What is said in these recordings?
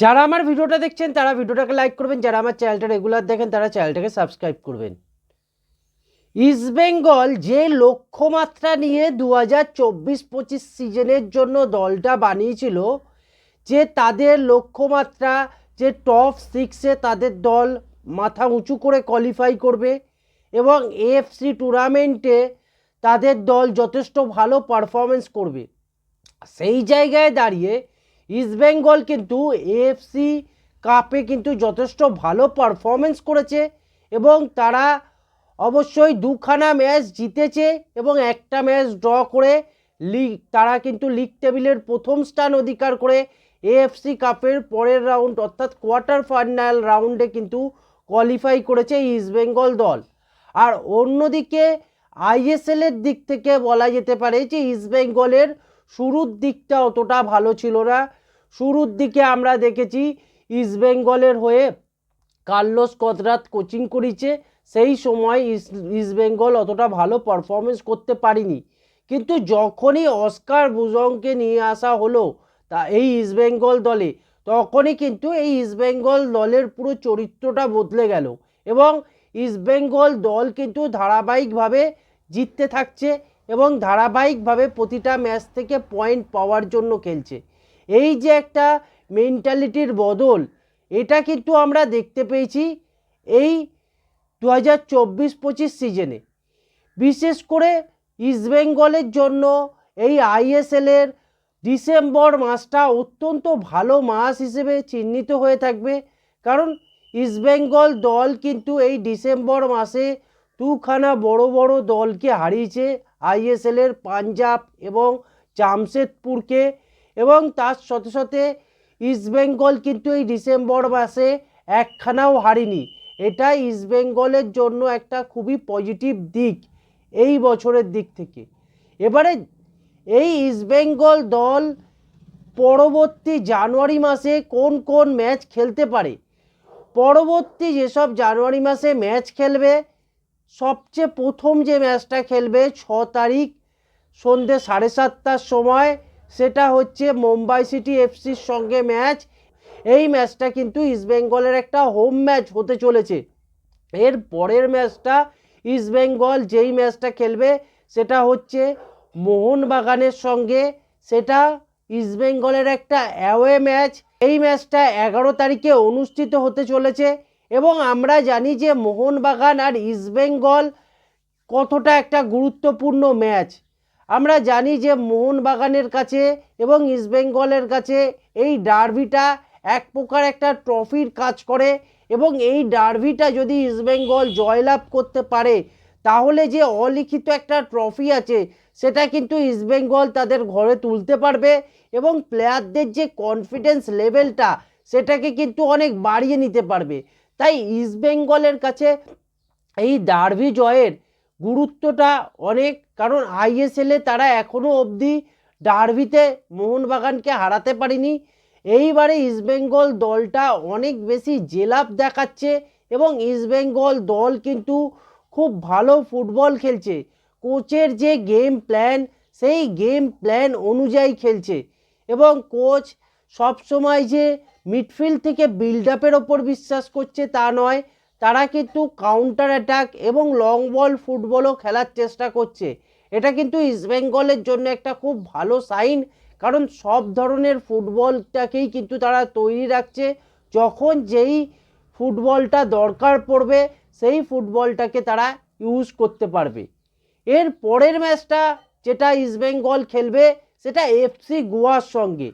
যারা আমার ভিডিওটা দেখছেন, তারা ভিডিওটাকে লাইক করবেন। যারা আমার চ্যানেলটা রেগুলার দেখেন, তারা চ্যানেলটাকে সাবস্ক্রাইব করবেন। ইস্টবেঙ্গল যে লক্ষ্যমাত্রা নিয়ে দু হাজার চব্বিশ পঁচিশ সিজনের জন্য দলটা বানিয়েছিল, যে তাদের লক্ষ্যমাত্রা, যে টপ সিক্সে তাদের দল মাথা উঁচু করে কোয়ালিফাই করবে এবং এএফসি টুর্নামেন্টে তাদের দল যথেষ্ট ভালো পারফরমেন্স করবে। সেই জায়গায় দাঁড়িয়ে ইস্টবেঙ্গল কিন্তু এএফসি কাপে কিন্তু যথেষ্ট ভালো পারফরমেন্স করেছে এবং তারা অবশ্যই দুখানা ম্যাচ জিতেছে এবং একটা ম্যাচ ড্র করে লিগ তারা কিন্তু লিগ টেবিলের প্রথম স্থান অধিকার করে এএফসি কাপের পরের রাউন্ড অর্থাৎ কোয়ার্টার ফাইনাল রাউন্ডে কিন্তু কোয়ালিফাই করেছে ইস্টবেঙ্গল দল। আর অন্যদিকে আইএসএলের দিক থেকে বলা যেতে পারে যে ইস্টবেঙ্গলের শুরুর দিকটা অতটা ভালো ছিল না। শুরুর দিকে আমরা দেখেছি ইস্টবেঙ্গলের হয়ে কার্লোস কদরাত কোচিং করেছে। সেই সময় ইস্ট ইস্টবেঙ্গল অতটা ভালো পারফরমেন্স করতে পারিনি। কিন্তু যখনই অস্কার বুজংকে নিয়ে আসা হলো তা এই ইস্টবেঙ্গল দলে, তখনই কিন্তু এই ইস্টবেঙ্গল দলের পুরো চরিত্রটা বদলে গেল এবং ইস্টবেঙ্গল দল কিন্তু ধারাবাহিকভাবে জিততে থাকছে এবং ধারাবাহিকভাবে প্রতিটা ম্যাচ থেকে পয়েন্ট পাওয়ার জন্য খেলছে। এই যে একটা মেন্টালিটির বদল, এটা কিন্তু আমরা দেখতে পেয়েছি এই দু হাজার চব্বিশ পঁচিশ সিজনে বিশেষ করে ইস্টবেঙ্গলের জন্য এই আইএসএলের ডিসেম্বর মাসটা অত্যন্ত ভালো মাস হিসেবে চিহ্নিত হয়ে থাকবে। কারণ ইস্টবেঙ্গল দল কিন্তু এই ডিসেম্বর মাসে দুখানা বড় বড় দলকে হারিয়েছে। আইএসএলের পাঞ্জাব এবং জামশেদপুরকে এবং তার সাথে সাথে ইস্টবেঙ্গল কিন্তু এই ডিসেম্বর মাসে একখানাও হারিনি। এটা ইস্টবেঙ্গলের জন্য একটা খুবই পজিটিভ দিক এই বছরের দিক থেকে। এবারে এই ইস্টবেঙ্গল দল পরবর্তী জানুয়ারি মাসে কোন কোন ম্যাচ খেলতে পারে? পরবর্তী যেসব জানুয়ারি মাসে ম্যাচ খেলবে, সবচেয়ে প্রথম যে ম্যাচটা খেলবে, ছ তারিখ সন্ধ্যে সাড়ে সাতটার সময় সেটা হচ্ছে মুম্বাই সিটি এফসির সঙ্গে ম্যাচ। এই ম্যাচটা কিন্তু ইস্টবেঙ্গলের একটা হোম ম্যাচ হতে চলেছে। এর পরের ম্যাচটা ইস্টবেঙ্গল যেই ম্যাচটা খেলবে সেটা হচ্ছে মোহনবাগানের সঙ্গে। সেটা ইস্টবেঙ্গলের একটা অ্যাওয়ে ম্যাচ। এই ম্যাচটা এগারো তারিখে অনুষ্ঠিত হতে চলেছে এবং আমরা জানি যে মোহনবাগান আর ইস্টবেঙ্গল কতটা একটা গুরুত্বপূর্ণ ম্যাচ। আমরা জানি যে মোহনবাগানের কাছে এবং ইস্টবেঙ্গলের কাছে এই ডার্বিটা এক প্রকার একটা ট্রফির কাজ করে এবং এই ডার্বিটা যদি ইস্টবেঙ্গল জয়লাভ করতে পারে, তাহলে যে অলিখিত একটা ট্রফি আছে, সেটা কিন্তু ইস্টবেঙ্গল তাদের ঘরে তুলতে পারবে এবং প্লেয়ারদের যে কনফিডেন্স লেভেলটা, সেটাকে কিন্তু অনেক বাড়িয়ে নিতে পারবে। তাই ইস্টবেঙ্গলের কাছে এই ডার্বি জয়ের গুরুত্বটা অনেক কারণ আইএসএলে তারা এখনও অবধি ডার্বিতে মোহনবাগানকে হারাতে পারেনি। এইবারে ইস্টবেঙ্গল দলটা অনেক বেশি জেলাপ দেখাচ্ছে এবং ইস্টবেঙ্গল দল কিন্তু খুব ভালো ফুটবল খেলছে। কোচের যে গেম প্ল্যান, সেই গেম প্ল্যান অনুযায়ী খেলছে এবং কোচ সবসময় যে মিডফিল্ড থেকে বিল্ড আপের ওপর বিশ্বাস করছে তা নয় তারা কিন্তু কাউন্টার অ্যাটাক এবং লং বল ফুটবলও খেলার চেষ্টা করছে। এটা কিন্তু ইস্টবেঙ্গলের জন্য একটা খুব ভালো সাইন কারণ সব ধরনের ফুটবলটাকেই কিন্তু তারা তৈরি রাখছে। যখন যেই ফুটবলটা দরকার পড়বে, সেই ফুটবলটাকে তারা ইউজ করতে পারবে। এর পরের ম্যাচটা যেটা ইস্টবেঙ্গল খেলবে, সেটা এফসি গোয়ার সঙ্গে।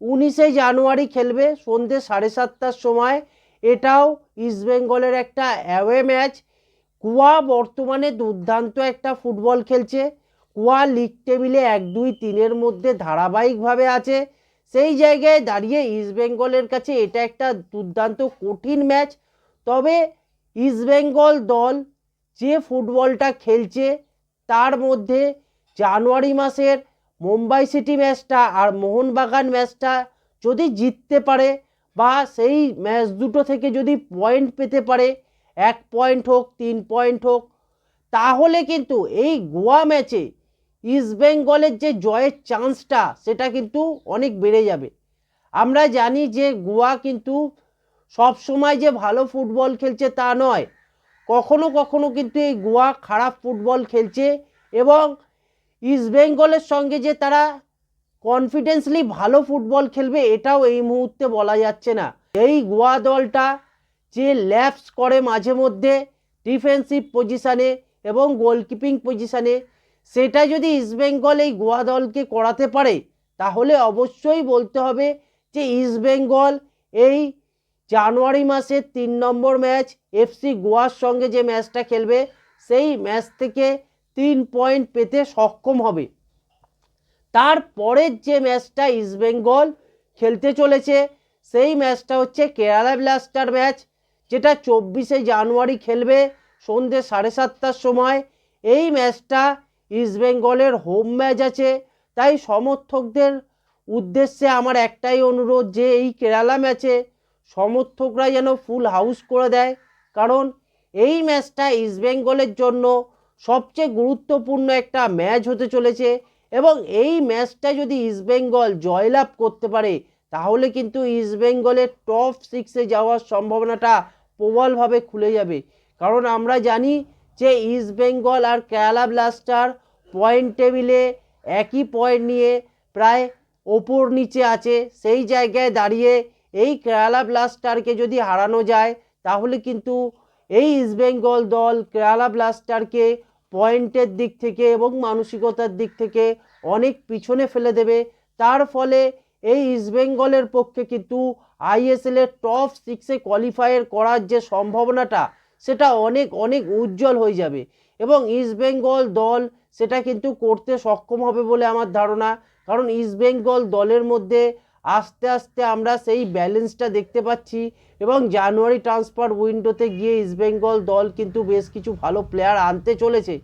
উনিশে জানুয়ারি খেলবে সন্ধ্যে সাড়ে সাতটার সময়। এটাও ইস্টবেঙ্গলের একটা অ্যাওয়ে ম্যাচ কুয়া বর্তমানে দুর্দান্ত একটা ফুটবল খেলছে। গোয়া লিগ টেবিলে এক, দুই, তিনের মধ্যে ধারাবাহিকভাবে আছে। সেই জায়গায় দাঁড়িয়ে ইস্টবেঙ্গলের কাছে এটা একটা দুর্দান্ত কঠিন ম্যাচ তবে ইস্টবেঙ্গল দল যে ফুটবলটা খেলছে, তার মধ্যে জানুয়ারি মাসের মুম্বাই সিটি ম্যাচটা আর মোহনবাগান ম্যাচটা যদি জিততে পারে বা সেই ম্যাচ দুটো থেকে যদি পয়েন্ট পেতে পারে, এক পয়েন্ট হোক, তিন পয়েন্ট হোক, তাহলে কিন্তু এই গোয়া ম্যাচে ইস্টবেঙ্গলের যে জয়ের চান্সটা সেটা কিন্তু অনেক বেড়ে যাবে। আমরা জানি যে গোয়া কিন্তু সব সময় যে ভালো ফুটবল খেলছে তা নয়, কখনো কখনো কিন্তু এই গোয়া খারাপ ফুটবল খেলছে এবং ইস্টবেঙ্গলের সঙ্গে যে তারা কনফিডেন্সলি ভালো ফুটবল খেলবে, এটাও এই মুহূর্তে বলা যাচ্ছে না। এই গোয়া দলটা যে ল্যাপস করে মাঝে মধ্যে ডিফেন্সিভ পজিশানে এবং গোলকিপিং পজিশানে সেটা যদি ইস্টবেঙ্গল এই গোয়া দলকে করাতে পারে, তাহলে অবশ্যই বলতে হবে যে ইস্টবেঙ্গল এই জানুয়ারি মাসের তিন নম্বর ম্যাচ এফসি গোয়ার সঙ্গে যে ম্যাচটা খেলবে, সেই ম্যাচ থেকে তিন পয়েন্ট পেতে সক্ষম হবে। তারপরের যে ম্যাচটা ইস্টবেঙ্গল খেলতে চলেছে, সেই ম্যাচটা হচ্ছে কেরালা ব্লাস্টার ম্যাচ, যেটা চব্বিশে জানুয়ারি খেলবে সন্ধ্যে সাড়ে সাতটার সময়। এই ম্যাচটা ইস্টবেঙ্গলের হোম ম্যাচ আছে। তাই সমর্থকদের উদ্দেশ্যে আমার একটাই অনুরোধ যে এই কেরালা ম্যাচে সমর্থকরা যেন ফুল হাউস করে দেয়। কারণ এই ম্যাচটা ইস্টবেঙ্গলের জন্য সবচেয়ে গুরুত্বপূর্ণ একটা ম্যাচ হতে চলেছে। এবং এই ম্যাচটা যদি ইস্টবেঙ্গল জয়লাভ করতে পারে, তাহলে কিন্তু ইস্টবেঙ্গলের টপ সিক্সে যাওয়ার সম্ভাবনাটা প্রবলভাবে খুলে যাবে। কারণ আমরা জানি যে ইস্টবেঙ্গল আর কেরালা ব্লাস্টার পয়েন্ট টেবিলে একই পয়েন্ট নিয়ে প্রায় ওপর নিচে আছে। সেই জায়গায় দাঁড়িয়ে এই কেরালা ব্লাস্টারকে যদি হারানো যায়, তাহলে কিন্তু এই ইস্টবেঙ্গল দল কেরালা ব্লাস্টারকে পয়েন্টের দিক থেকে এবং মানসিকতার দিক থেকে অনেক পিছনে ফেলে দেবে। তার ফলে এই ইস্টবেঙ্গলের পক্ষে কিন্তু আইএসএল এর টপ সিক্সে কোয়ালিফায়ার করার যে সম্ভাবনাটা, সেটা অনেক অনেক উজ্জ্বল হয়ে যাবে। এবং ইস্টবেঙ্গল দল সেটা কিন্তু করতে সক্ষম হবে বলে আমার ধারণা। কারণ ইস্টবেঙ্গল দলের মধ্যে আস্তে আস্তে আমরা সেই ব্যালেন্সটা দেখতে পাচ্ছি এবং জানুয়ারি ট্রান্সফার উইন্ডোতে গিয়ে ইস্টবেঙ্গল দল কিন্তু বেশ কিছু ভালো প্লেয়ার আনতে চলেছে।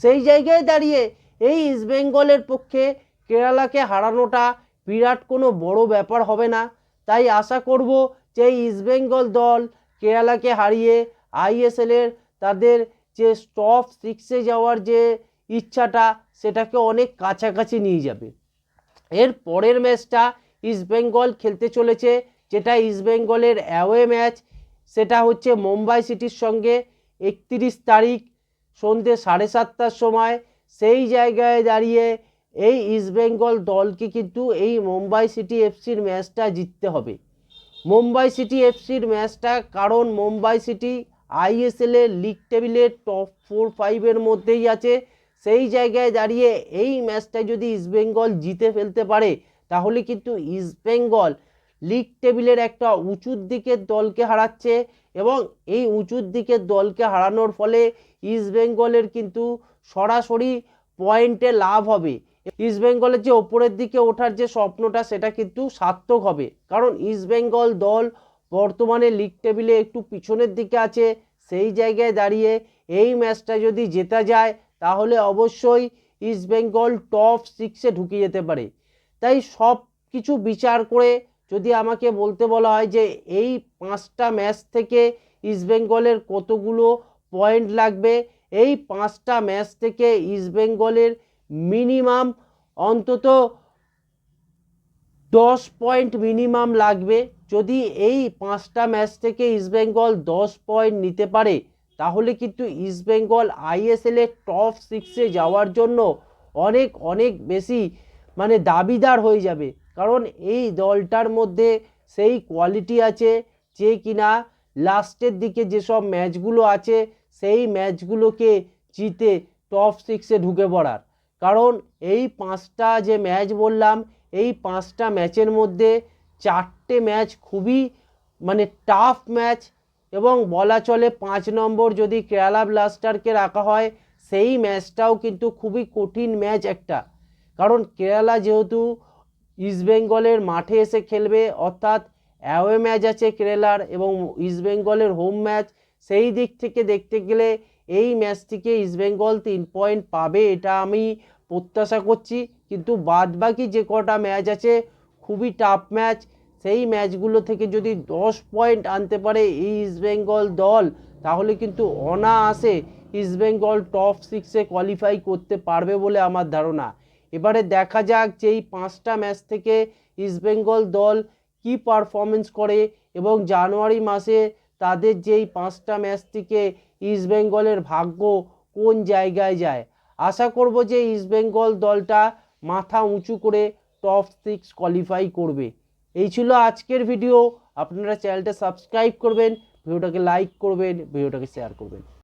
সেই জায়গায় দাঁড়িয়ে এই ইস্টবেঙ্গলের পক্ষে কেরালাকে হারানোটা বিরাট কোনো বড় ব্যাপার হবে না। তাই আশা করব যে ইস্টবেঙ্গল দল কেরালাকে হারিয়ে আইএসএলের তাদের যে টপ সিক্সে যাওয়ার যে ইচ্ছাটা, সেটাকে অনেক কাছাকাছি নিয়ে যাবে। এর পরের ম্যাচটা ইস্টবেঙ্গল খেলতে চলেছে, যেটা ইস্টবেঙ্গলের অ্যাওয়ে ম্যাচ সেটা হচ্ছে মুম্বাই সিটির সঙ্গে একত্রিশ তারিখ সন্ধ্যে সাড়ে সাতটার সময়। সেই জায়গায় দাঁড়িয়ে এই ইস্টবেঙ্গল দলকে কিন্তু এই মুম্বাই সিটি এফসির ম্যাচটা জিততে হবে। মুম্বাই সিটি এফসির ম্যাচটা কারণ মুম্বাই সিটি আইএসএলের লিগ টেবিলের টপ ফোর ফাইভের মধ্যেই আছে। সেই জায়গায় দাঁড়িয়ে এই ম্যাচটা যদি ইস্টবেঙ্গল জিতে ফেলতে পারে তাহলে কিন্তু ইস্টবেঙ্গল লিগ টেবিলের একটা উঁচুর দিকের দলকে হারাচ্ছে এবং এই উঁচুর দিকের দলকে হারানোর ফলে ইস্টবেঙ্গলের কিন্তু সরাসরি পয়েন্টে লাভ হবে। ইস্টবেঙ্গলের যে ওপরের দিকে ওঠার যে স্বপ্নটা সেটা কিন্তু সার্থক হবে। কারণ ইস্টবেঙ্গল দল বর্তমানে লিগ টেবিলে একটু পিছনের দিকে আছে, সেই জায়গায় দাঁড়িয়ে এই ম্যাচটা যদি জেতা যায়, তাহলে অবশ্যই ইস্টবেঙ্গল টপ সিক্সে ঢুকে যেতে পারে। তাই সব কিছু বিচার করে যদি আমাকে বলতে বলা হয় যে এই পাঁচটা ম্যাচ থেকে ইস্টবেঙ্গলের কতগুলো পয়েন্ট লাগবে, এই পাঁচটা ম্যাচ থেকে ইস্টবেঙ্গলের মিনিমাম অন্তত দশ পয়েন্ট মিনিমাম লাগবে। যদি এই পাঁচটা ম্যাচ থেকে ইস্টবেঙ্গল দশ পয়েন্ট নিতে পারে, তাহলে কিন্তু ইস্টবেঙ্গল আইএসএলের টপ সিক্সে যাওয়ার জন্য অনেক অনেক বেশি মানে দাবিদার হয়ে যাবে। কারণ এই দলটার মধ্যে সেই কোয়ালিটি আছে যে কিনা লাস্টের দিকে যেসব ম্যাচগুলো আছে, সেই ম্যাচগুলোকে জিতে টপ সিক্সে ঢুকে পড়ার। কারণ এই পাঁচটা যে ম্যাচ বললাম, এই পাঁচটা ম্যাচের মধ্যে চারটে ম্যাচ খুবই মানে টাফ ম্যাচ এবং বলা চলে পাঁচ নম্বর যদি কেরালা ব্লাস্টারকে রাখা হয়, সেই ম্যাচটাও কিন্তু খুবই কঠিন ম্যাচ একটা। কারণ কেরালা যেহেতু ইস্টবেঙ্গলের মাঠে এসে খেলবে, অর্থাৎ অ্যাওয়ে ম্যাচ আছে কেরালার এবং ইস্টবেঙ্গলের হোম ম্যাচ সেই দিক থেকে দেখতে গেলে এই ম্যাচ থেকে ইস্টবেঙ্গল তিন পয়েন্ট পাবে এটা আমি প্রত্যাশা করছি। কিন্তু বাদ বাকি যে কটা ম্যাচ আছে, খুবই টাফ ম্যাচ সেই ম্যাচগুলো থেকে যদি দশ পয়েন্ট আনতে পারে এই ইস্টবেঙ্গল দল, তাহলে কিন্তু অনায়াসে ইস্টবেঙ্গল টপ সিক্সে কোয়ালিফাই করতে পারবে বলে আমার ধারণা। এবারে দেখা যাক যে এই পাঁচটা ম্যাচ থেকে ইস্টবেঙ্গল দল কি পারফরমেন্স করে এবং জানুয়ারি মাসে তাদের যেই পাঁচটা ম্যাচ থেকে ইস্টবেঙ্গলের ভাগ্য কোন জায়গায় যায়। আশা করব যে ইস্টবেঙ্গল দলটা মাথা উঁচু করে টপ সিক্স কোয়ালিফাই করবে। এই ছিল আজকের ভিডিও আপনারা চ্যানেলটা সাবস্ক্রাইব করবেন ভিডিওটাকে লাইক করবেন ভিডিওটাকে শেয়ার করবেন।